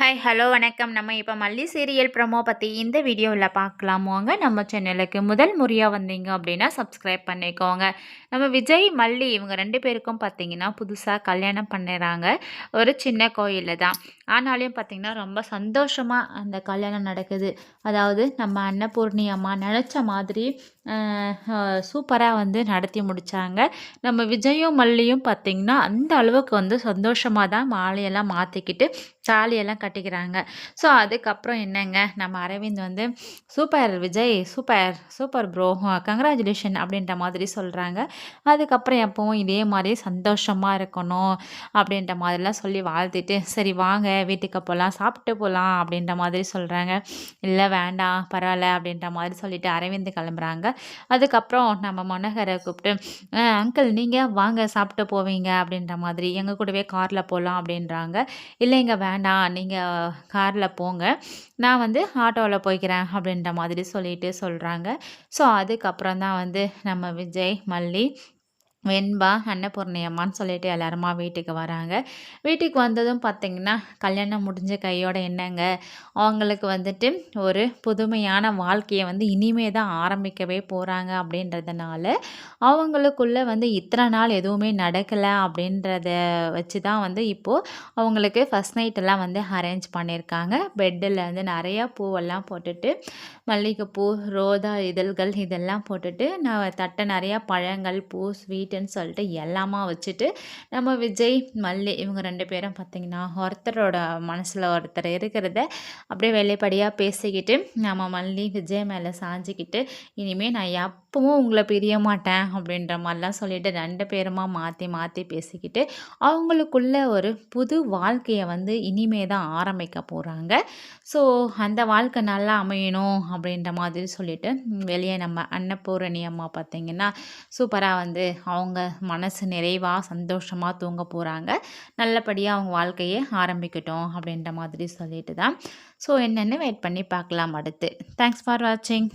Hi hello வணக்கம். நம்ம இப்போ மல்லி சீரியல் ப்ரமோ பற்றி இந்த வீடியோவில் பார்க்கலாமோங்க நம்ம சேனலுக்கு முதல் முறையாக வந்தீங்க அப்படின்னா சப்ஸ்கிரைப் பண்ணிக்கோங்க. நம்ம விஜய் மல்லி இவங்க ரெண்டு பேருக்கும் பார்த்தீங்கன்னா புதுசாக கல்யாணம் பண்ணுறாங்க ஒரு சின்ன கோயிலில் தான். ஆனாலையும் பார்த்திங்கன்னா ரொம்ப சந்தோஷமாக அந்த கல்யாணம் நடக்குது. அதாவது நம்ம அன்னபூர்ணி அம்மா நினச்ச மாதிரி சூப்பராக வந்து நடத்தி முடித்தாங்க நம்ம விஜயும் மல்லியும் பார்த்திங்கன்னா அந்த அளவுக்கு வந்து சந்தோஷமாக தான் மாலையெல்லாம் மாற்றிக்கிட்டு தாலியெல்லாம் கட்டிக்கிறாங்க. ஸோ அதுக்கப்புறம் என்னங்க? நம்ம அரவிந்த் வந்து super Vijay super super bro congratulation அப்படின்ற மாதிரி சொல்கிறாங்க அதுக்கப்புறம் எப்பவும் இதே மாதிரி சந்தோஷமாக இருக்கணும் அப்படின்ற மாதிரிலாம் சொல்லி வாழ்த்திட்டு சரி வாங்க வீட்டுக்கு போகலாம் சாப்பிட்டு போகலாம் அப்படின்ற மாதிரி சொல்கிறாங்க இல்லை வேண்டாம் பரவாயில்ல அப்படின்ற மாதிரி சொல்லிட்டு அரவிந்த் கிளம்புறாங்க. அதுக்கப்புறம் நம்ம மனோகரை கூப்பிட்டு அங்கிள் நீங்கள் வாங்க சாப்பிட்டு போவீங்க அப்படின்ற மாதிரி எங்கள் கூடவே காரில் போகலாம் அப்படின்றாங்க. இல்லைங்க வேண்டாம் நீங்கள் காரில் போங்க. நான் வந்து ஆட்டோவில் போய்க்கிறேன் அப்படின்ற மாதிரி சொல்லிட்டு சொல்கிறாங்க ஸோ அதுக்கப்புறம் தான் வந்து நம்ம விஜய் மல்லி வெண்பா அன்னபூர்ணி அம்மான்னு சொல்லிட்டு எல்லாருமா வீட்டுக்கு வராங்க. வீட்டுக்கு வந்ததும் பார்த்திங்கன்னா கல்யாணம் முடிஞ்ச கையோட என்னங்க? அவங்களுக்கு வந்துட்டு ஒரு புதுமையான வாழ்க்கையை வந்து இனிமே தான் ஆரம்பிக்கவே போகிறாங்க அப்படின்றதுனால அவங்களுக்குள்ளே வந்து இத்தனை நாள் எதுவுமே நடக்கலை அப்படின்றத வச்சு தான் வந்து இப்போது அவங்களுக்கு ஃபஸ்ட் நைட்டெல்லாம் வந்து அரேஞ்ச் பண்ணியிருக்காங்க பெட்டில் வந்து நிறையா பூவெல்லாம் போட்டுட்டு மல்லிகைப்பூ ரோதா இதழ்கள் இதெல்லாம் போட்டுட்டு நான் தட்டை நிறையா பழங்கள் பூ ஸ்வீட் ஸ்வீட்டுன்னு சொல்லிட்டு எல்லாமா வச்சுட்டு நம்ம விஜய் மல்லி இவங்க ரெண்டு பேரும் பார்த்திங்கன்னா ஒருத்தரோட மனசில் ஒருத்தர் இருக்கிறத அப்படியே வெளிப்படையாக பேசிக்கிட்டு நம்ம மல்லி விஜய் மேலே சாஞ்சிக்கிட்டு இனிமேல் நான் எப்பவும் உங்களை பிரிய மாட்டேன் அப்படின்ற மாதிரிலாம் சொல்லிட்டு ரெண்டு பேருமா மாற்றி மாற்றி பேசிக்கிட்டு அவங்களுக்குள்ள ஒரு புது வாழ்க்கையை வந்து இனிமே தான் ஆரம்பிக்க போகிறாங்க ஸோ அந்த வாழ்க்கை நல்லா அமையணும் அப்படின்ற மாதிரி சொல்லிட்டு வெளியே நம்ம அன்னபூரணி அம்மா பார்த்திங்கன்னா சூப்பராக வந்து அவங்க மனசு நிறைவாக சந்தோஷமாக தூங்க போகிறாங்க நல்லபடியாக அவங்க வாழ்க்கையை ஆரம்பிக்கட்டும் அப்படின்ற மாதிரி சொல்லிட்டு தான் ஸோ என்னென்னு வெயிட் பண்ணி பார்க்கலாம் அடுத்து. தேங்க்ஸ் ஃபார் வாட்சிங்